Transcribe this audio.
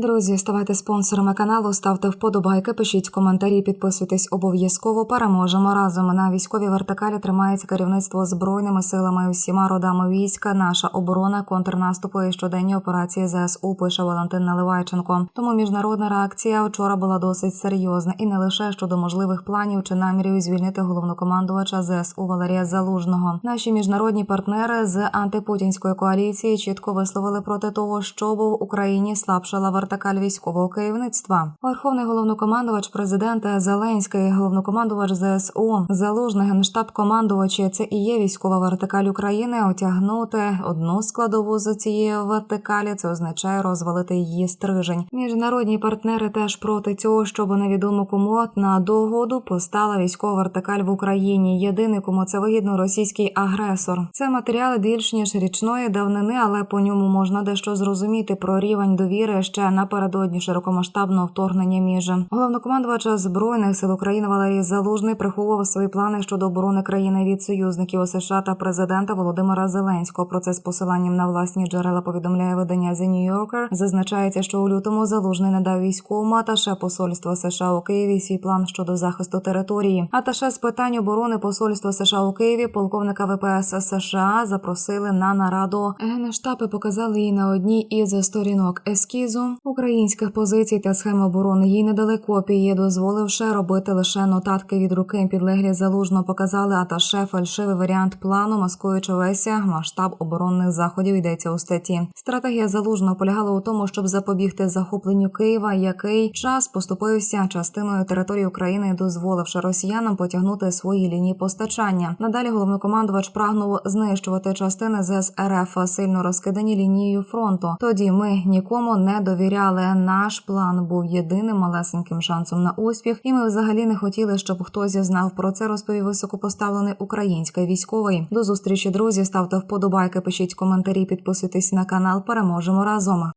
Друзі, ставайте спонсорами каналу, ставте вподобайки, пишіть коментарі, підписуйтесь обов'язково. Переможемо разом. На військовій вертикалі тримається керівництво збройними силами усіма родами війська. Наша оборона, контрнаступу і щоденні операції ЗСУ. Пише Валентин Наливайченко. Тому міжнародна реакція вчора була досить серйозна і не лише щодо можливих планів чи намірів звільнити головнокомандувача ЗСУ Валерія Залужного. Наші міжнародні партнери з антипутінської коаліції чітко висловили проти того, щоб в Україні слабшала вертикаль військового керівництва. Верховний головнокомандувач президента Зеленський, головнокомандувач ЗСУ, залужний генштаб командувачі. Це і є військова вертикаль України. Отягнути одну складову з цієї вертикалі. Це означає розвалити її стрижень. Міжнародні партнери теж проти цього, щоб невідомо кому на догоду постала військова вертикаль в Україні. Єдиний, кому це вигідно, російський агресор. Це матеріали більш ніж річної давнини, але по ньому можна дещо зрозуміти про рівень довіри ще напередодні широкомасштабного вторгнення між головнокомандувача збройних сил України Валерій Залужний приховував свої плани щодо оборони країни від союзників США та президента Володимира Зеленського. Про це з посиланням на власні джерела повідомляє видання The New Yorker. Зазначається, що у лютому Залужний надав військовому аташе посольства США у Києві свій план щодо захисту території. Аташе з питань оборони посольства США у Києві, полковника ВПС США запросили на нараду. Генштаби показали їй на одній із сторінок ескізу українських позицій та схем оборони. Їй не дали копії, дозволивши робити лише нотатки від руки. Підлеглі залужно показали аташе фальшивий варіант плану, маскуючи весь масштаб оборонних заходів. Йдеться у статті. Стратегія залужного полягала у тому, щоб запобігти захопленню Києва, який час поступився частиною території України, дозволивши росіянам потягнути свої лінії постачання. Надалі головнокомандувач прагнув знищувати частини ЗС сильно розкидані лінією фронту. Тоді ми нікому не довіряли. Наш план був єдиним малесеньким шансом на успіх, і ми взагалі не хотіли, щоб хтось знав про це. Розповів високопоставлений український військовий. До зустрічі, друзі. Ставте вподобайки, пишіть коментарі, підписуйтесь на канал. Переможемо разом.